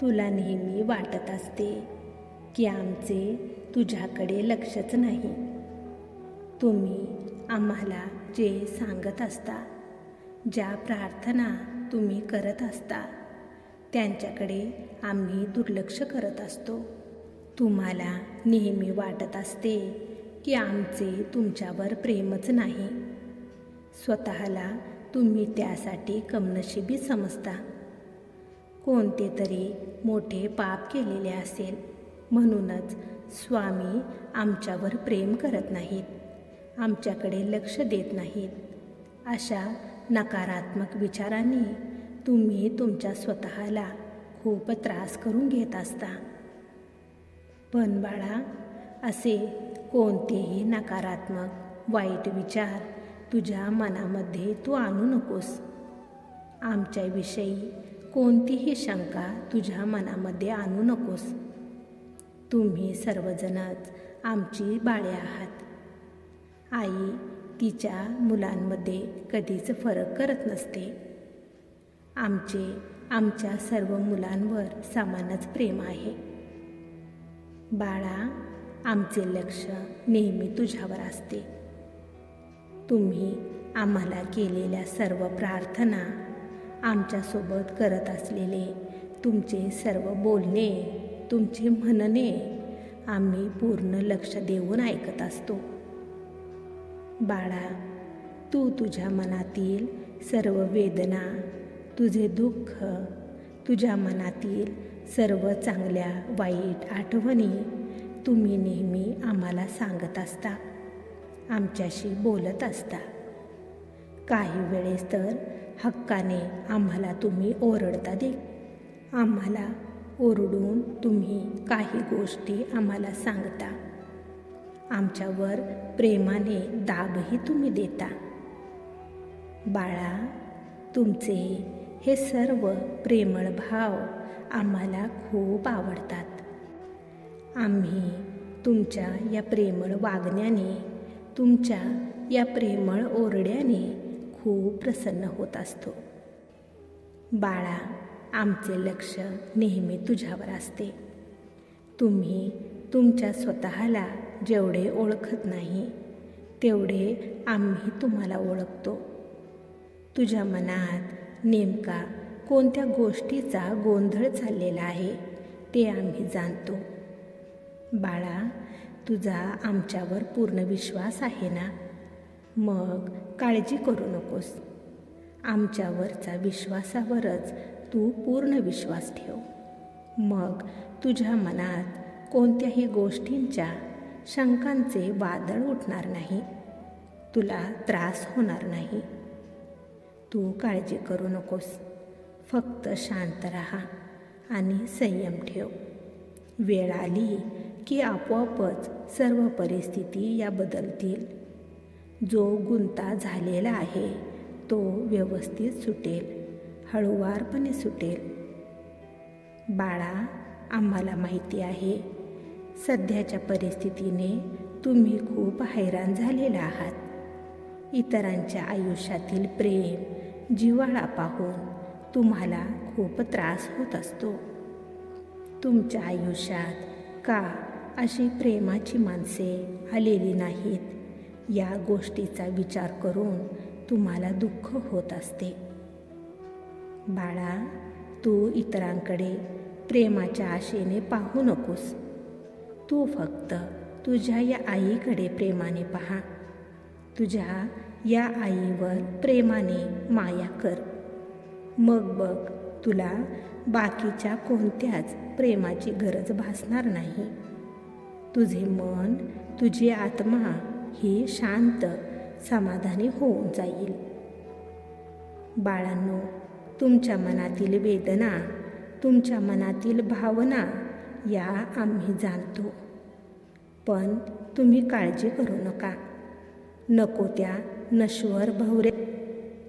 तुला नेहमी वाटत असते की आमचे तुझ्याकडे लक्षच नाही. तुम्ही आम्हाला जे सांगत असता ज्या प्रार्थना तुम्ही करत असता त्यांच्याकडे आम्ही दुर्लक्ष करत असतो. तुम्हाला नेहमी वाटत असते की आमचे तुमच्यावर प्रेमच नाही. स्वतःला तुम्ही त्यासाठी कमनशिबी समजता. कोणते तरी मोठे पाप केलेले असेल. म्हणूनच स्वामी आमच्यावर प्रेम करत नाहीत. आमच्याकडे लक्ष देत नाहीत. अशा नकारात्मक विचारांनी तुम्ही तुमच्या स्वतःला खूप त्रास करून घेत असता. पण बाळा असे कोणतेही नकारात्मक वाईट विचार तुझ्या मनामध्ये तू आणू नकोस. आमच्याविषयी कोणतीही शंका तुझ्या मनामध्ये आणू नकोस. तुम्ही सर्वजणच आमची बाळे आहात. आई तिच्या मुलांमध्ये कधीच फरक करत नसते. आमचे आमच्या सर्व मुलांवर समानच प्रेम आहे. बाळा आमचे लक्ष नेहमी तुझ्यावर असते. तुम्ही आम्हाला केलेल्या सर्व प्रार्थना आमच्यासोबत करत असलेले. तुमचे सर्व बोलणे तुमचे म्हणणे आम्ही पूर्ण लक्ष देऊन ऐकत असतो. बाळा तू तुझ्या मनातील सर्व वेदना तुझे दुःख तुझ्या मनातील सर्व चांगल्या वाईट आठवणी तुम्ही नेहमी आम्हाला सांगत असता आमच्याशी बोलत असता. काही वेळेस तर हक्काने आम्हाला तुम्ही ओरडता दे. आम्हाला ओरडून तुम्ही काही गोष्टी आम्हाला सांगता. आमच्यावर प्रेमाने दाबही तुम्ही देता. बाळा तुमचे हे सर्व प्रेमळ भाव आम्हाला खूप आवडतात. आम्ही तुमच्या या प्रेमळ वागण्याने तुमच्या या प्रेमळ ओरड्याने खूप प्रसन्न होत असतो. बाळा आमचे लक्ष नेहमी तुझ्यावर असते. तुम्ही तुमच्या स्वतःला जेवढे ओळखत नाही तेवढे आम्ही तुम्हाला ओळखतो. तुझ्या मनात नेमका कोणत्या गोष्टीचा गोंधळ चाललेला आहे ते आम्ही जाणतो. बाळा तुझा आमच्यावर पूर्ण विश्वास आहे ना? मग काळजी करू नकोस. आमच्यावरचा विश्वासावरच तू पूर्ण विश्वास ठेव. मग तुझ्या मनात कोणत्याही गोष्टींच्या शंकांचे वादळ उठणार नाही. तुला त्रास होणार नाही. तू काळजी करू नकोस. फक्त शांत राहा आणि संयम ठेव. वेळ आली की आपोआपच सर्व परिस्थिती या बदलतील जो गुंता झालेला आहे तो व्यवस्थित सुटेल हळूवारपणे सुटेल. बाळा आम्हाला माहिती आहे सध्याच्या परिस्थितीने तुम्ही खूप हैराण झालेला आहात. इतरांच्या आयुष्यातील प्रेम जिव्हाळा पाहून तुम्हाला खूप त्रास होत असतो. तुमच्या आयुष्यात का अशी प्रेमाची माणसे आलेली नाहीत? या गोष्टीचा विचार करून तुम्हाला दुःख होत असते. बाळा तू इतरांकडे प्रेमाच्या आशेने पाहू नकोस. तू फक्त तुझ्या या आईकडे प्रेमाने पहा. तुझ्या या आईवर प्रेमाने माया कर. मग बघ तुला बाकीच्या कोणत्याच प्रेमाची गरज भासणार नाही. तुझे मन तुझी आत्मा ही शांत समाधानी होऊन जाईल. बाळांनो तुमच्या मनातील वेदना तुमच्या मनातील भावना या आम्ही जाणतो. पण तुम्ही काळजी करू नका. नको त्या नश्वर भवरे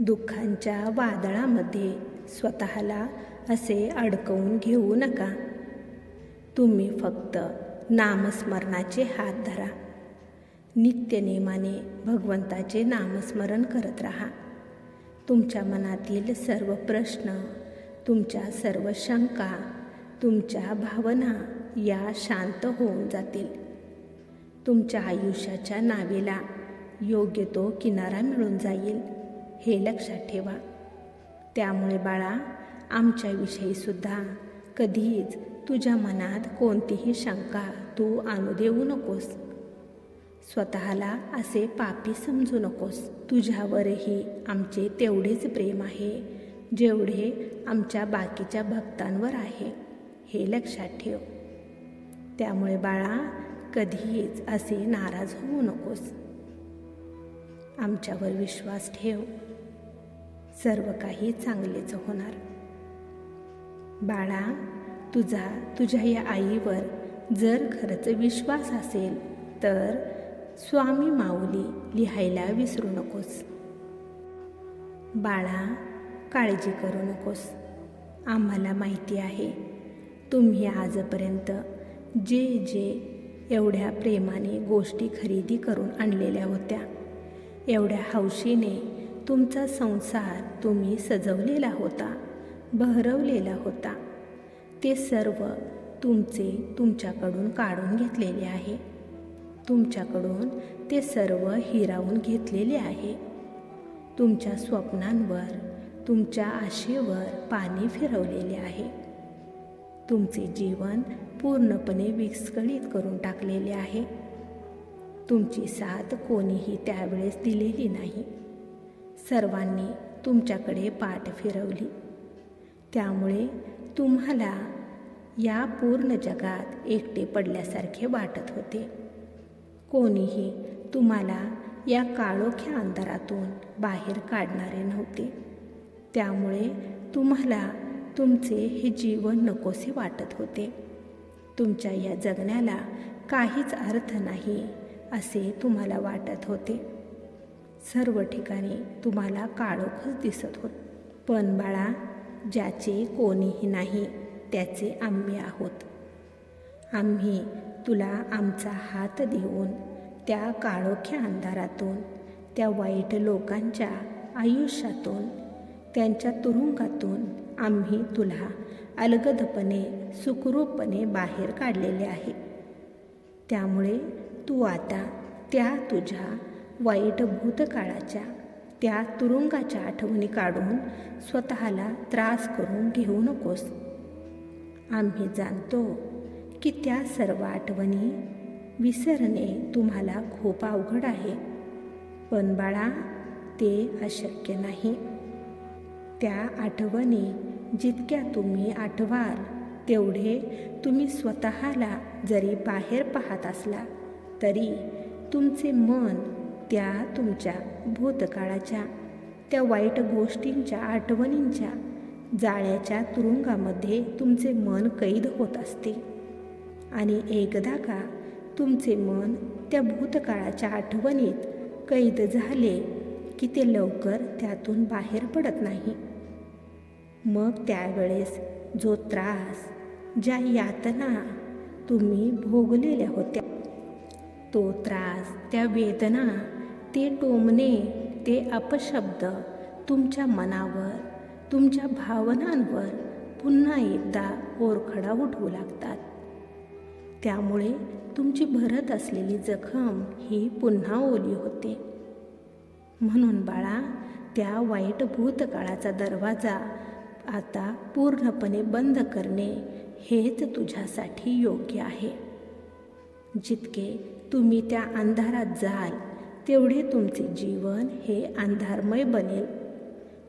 दुःखांच्या वादळामध्ये स्वतःला असे अडकवून घेऊ नका. तुम्ही फक्त नामस्मरणाचे हात धरा. नित्यनेमाने भगवंताचे नामस्मरण करत राहा. तुमच्या मनातील सर्व प्रश्न तुमच्या सर्व शंका तुमच्या भावना या शांत होऊन जातील. तुमच्या आयुष्याच्या नावेला योग्य तो किनारा मिळून जाईल हे लक्षात ठेवा. त्यामुळे बाळा आमच्याविषयीसुद्धा कधीच तुझ्या मनात कोणतीही शंका तू आणू देऊ नकोस. स्वतःला असे पापी समजू नकोस. तुझ्यावरही आमचे तेवढेच प्रेम आहे जेवढे आमच्या बाकीच्या भक्तांवर आहे. हे लक्षात ठेव. त्यामुळे बाळा कधीच असे नाराज होऊ नकोस. आमच्यावर विश्वास ठेव. सर्व काही चांगलेच होणार. बाळा तुझा तुझ्या या आईवर जर खरंच विश्वास असेल तर स्वामी माऊली लिहायला विसरू नकोस. बाळा काळजी करू नकोस. आम्हाला माहिती आहे तुम्ही आजपर्यंत जे जे एवढ्या प्रेमाने गोष्टी खरेदी करून आणलेल्या होत्या एवढ्या हौशीने तुमचा संसार तुम्ही सजवलेला होता बहरवलेला होता. ते सर्व तुमचे तुमच्याकडून काढून घेतलेले आहे. तुमच्याकडून ते सर्व हिरावून घेतलेले आहे. तुमच्या स्वप्नांवर तुमच्या आशेवर पाणी फिरवलेले आहे. तुमचे जीवन पूर्णपणे विस्कळीत करून टाकलेले आहे. तुमची साथ कोणीही त्यावेळेस दिलेली नाही. सर्वांनी तुमच्याकडे पाठ फिरवली. त्यामुळे तुम्हाला या पूर्ण जगात एकटे पडल्यासारखे वाटत होते. कोणीही तुम्हाला या काळोख्या अंधारातून बाहेर काढणारे नव्हते. त्यामुळे तुम्हाला तुमचे हे जीवन नकोसे वाटत होते. तुमच्या या जगण्याला काहीच अर्थ नाही असे तुम्हाला वाटत होते. सर्व ठिकाणी तुम्हाला काळोखच दिसत होत. पण बाळा ज्याचे कोणीही नाही त्याचे आम्ही आहोत. आम्ही तुला आमचा हात देऊन त्या काळोख्या अंधारातून त्या वाईट लोकांच्या आयुष्यातून त्यांच्या तुरुंगातून आम्ही तुला अलगदपणे सुखरूपपणे बाहेर काढलेले आहे. त्यामुळे तू आता त्या तुझ्या वाईट भूतकाळाच्या त्या तुरुंगाच्या आठवणी काढून स्वतःला त्रास करून घेऊ नकोस. आम्ही जाणतो की त्या सर्व आठवणी? विसरणे तुम्हाला खूप अवघड आहे. पण बाळा ते अशक्य नाही. त्या आठवणी जितक्या तुम्ही आठवाल तेवढे तुम्ही स्वतःला जरी बाहेर पाहत असला तरी तुमचे मन त्या तुमच्या भूतकाळाच्या त्या वाईट गोष्टींच्या आठवणींच्या जाळ्याच्या तुरुंगामध्ये तुमचे मन कैद होत असते. आणि एकदा का तुमचे मन त्या भूतकाळाच्या आठवणीत कैद झाले की ते लवकर त्यातून बाहेर पडत नाही. मग त्यावेळेस जो त्रास ज्या यातना तुम्ही भोगलेल्या होत्या तो त्रास त्या वेदना ते टोमणे ते अपशब्द तुमच्या मनावर तुमच्या भावनांवर पुन्हा एकदा ओरखडा उठवू लागतात. त्यामुळे तुमची भरत असलेली जखम ही पुन्हा ओली होते. म्हणून बाळा त्या वाईट भूतकाळाचा दरवाजा आता पूर्णपणे बंद करणे हेच तुझ्यासाठी योग्य आहे. जितके तुम्ही त्या अंधारात जाल तेवढे तुमचे जीवन हे अंधारमय बनेल.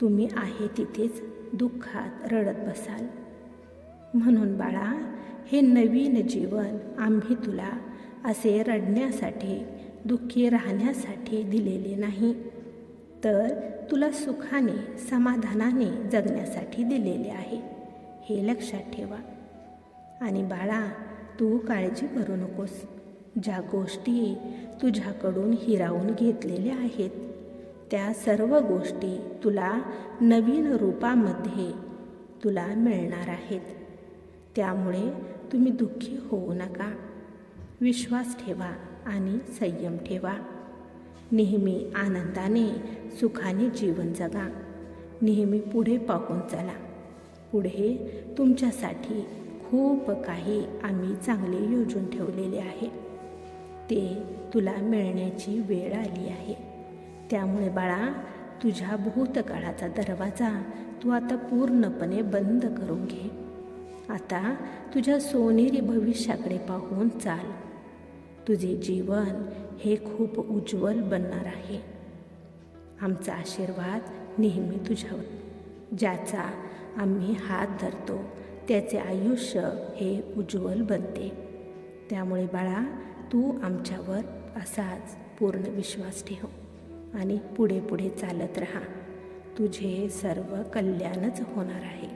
तुम्ही आहे तिथेच दुःखात रडत बसाल. म्हणून बाळा हे नवीन जीवन आम्ही तुला असे रडण्यासाठी दुःखी राहण्यासाठी दिलेले नाही. तर तुला सुखाने समाधानाने जगण्यासाठी दिलेले आहे. हे लक्षात ठेवा. आणि बाळा तू काळजी करू नकोस. ज्या गोष्टी तुझ्याकडून हिरावून घेतलेल्या आहेत त्या सर्व गोष्टी तुला नवीन रूपामध्ये तुला मिळणार आहेत. त्यामुळे तुम्ही दुःखी होऊ नका. विश्वास ठेवा आणि संयम ठेवा. नेहमी आनंदाने सुखाने जीवन जगा. नेहमी पुढे पाहून चला. पुढे तुमच्यासाठी खूप काही आम्ही चांगले योजून ठेवलेले आहे. ते तुला मिळण्याची वेळ आली आहे. त्यामुळे बाळा तुझ्या भूतकाळाचा दरवाजा तू आता पूर्णपणे बंद करून घे. आता तुझ्या सोनेरी भविष्याकडे पाहून चाल. तुझे जीवन हे खूप उज्ज्वल बनणार आहे. आमचा आशीर्वाद नेहमी तुझ्यावर. ज्याचा आम्ही हात धरतो त्याचे आयुष्य हे उज्ज्वल बनते. त्यामुळे बाळा तू आमच्यावर असाच पूर्ण विश्वास ठेव आणि पुढे पुढे चालत राहा. तुझे सर्व कल्याणच होणार आहे.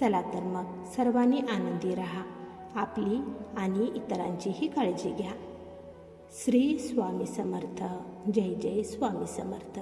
चला तर मग सर्वांनी आनंदी राहा. आपली आणि इतरांचीही काळजी घ्या. श्री स्वामी समर्थ. जय जय स्वामी समर्थ.